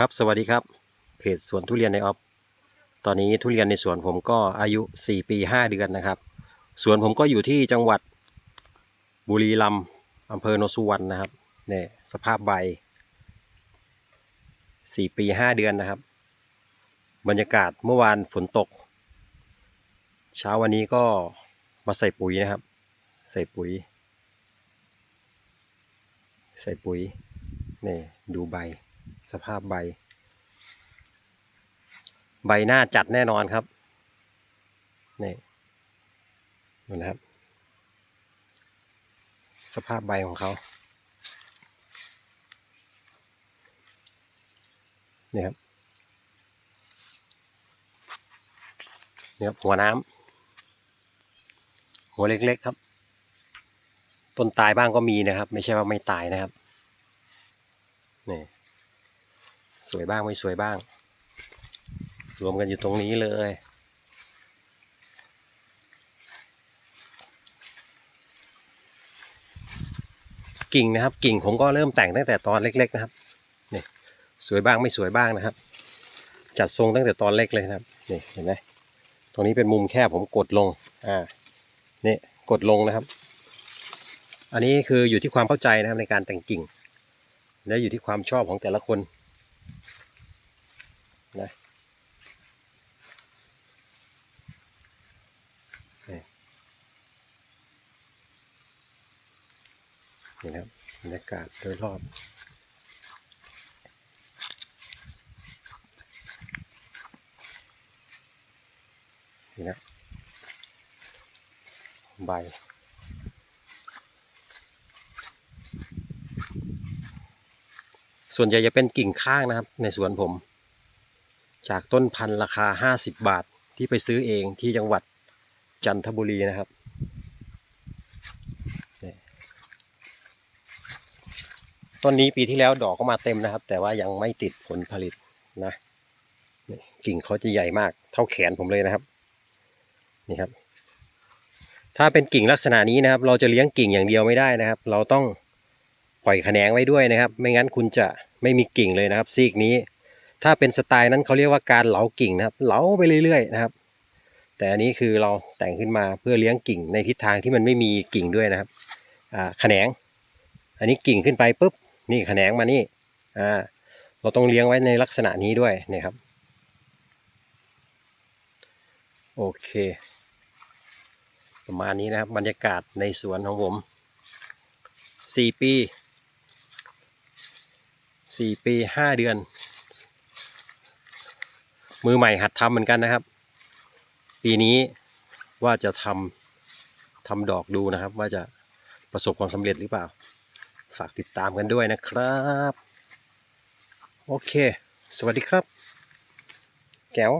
ครับสวัสดีครับเพจสวนทุเรียนในออฟตอนนี้ทุเรียนในสวนผมก็อายุ 4 ปี 5 เดือนนะครับ สวนผมก็อยู่ที่จังหวัดบุรีรัมย์อำเภอโนสุวรรณนะครับเนี่ยสภาพใบ 4 ปี 5 เดือนนะครับ บรรยากาศเมื่อวานฝนตก เช้าวันนี้ก็มาใส่ปุ๋ยนะครับ ใส่ปุ๋ย ใส่ปุ๋ยนี่ดูใบ สภาพใบ ใบหน้าจัดแน่นอนครับ นี่ดูนะครับ สภาพใบของเขานี่ครับนี่ครับหัวน้ำหัวเล็กๆครับ ต้นตายบ้างก็มีนะครับ ไม่ใช่ว่าไม่ตายนะครับนี่ สวยบ้างไม่สวยบ้าง รวมกันอยู่ตรงนี้เลย กิ่งนะครับ กิ่งผมก็เริ่มแต่งตั้งแต่ตอนเล็ก ๆ นะครับนี่สวยบ้างไม่สวยบ้างนะครับ จัดทรงตั้งแต่ตอนเล็กเลยนะครับนี่เห็นไหมตรงนี้เป็นมุมแคบผมกดลงอ่านี่กดลงนะครับ อันนี้คืออยู่ที่ความเข้าใจนะครับในการแต่งกิ่ง และอยู่ที่ความชอบของแต่ละคน นะนี่นี่นะครับบรรยากาศโดยรอบนี่นะใบ ส่วนใหญ่จะเป็นกิ่งข้างนะครับ ในสวนผม จากต้นพันธุ์ราคา 50 บาทที่ไปซื้อเองที่จังหวัดจันทบุรีนะครับต้นนี้ปีที่แล้วดอกก็มาเต็มนะครับ แต่ว่ายังไม่ติดผลผลิตนะกิ่งเขาจะใหญ่มาก เท่าแขนผมเลยนะครับ นี่ครับ ถ้าเป็นกิ่งลักษณะนี้นะครับ เราจะเลี้ยงกิ่งอย่างเดียวไม่ได้นะครับ เราต้อง ปล่อยแขนงไว้ด้วยนะครับ ไม่งั้นคุณจะไม่มีกิ่งเลยนะครับ ซีกนี้ ถ้าเป็นสไตล์นั้นเขาเรียกว่าการเหลากิ่งนะครับเหลาไปเรื่อยๆนะครับ แต่อันนี้คือเราแต่งขึ้นมาเพื่อเลี้ยงกิ่งในทิศทางที่มันไม่มีกิ่งด้วยนะครับอ่าแขนง อันนี้กิ่งขึ้นไปปุ๊บนี่แขนงมานี่อ่าเราต้องเลี้ยงไว้ในลักษณะนี้ด้วยนี่ครับโอเค ประมาณนี้นะครับบรรยากาศในสวนของผมสี่ปี สี่ปีห้าเดือน มือใหม่หัดทำเหมือนกันนะครับ ปีนี้ว่าจะทำทำดอกดูนะครับ ว่าจะประสบความสำเร็จหรือเปล่า ฝากติดตามกันด้วยนะครับ โอเค สวัสดีครับ แก้ว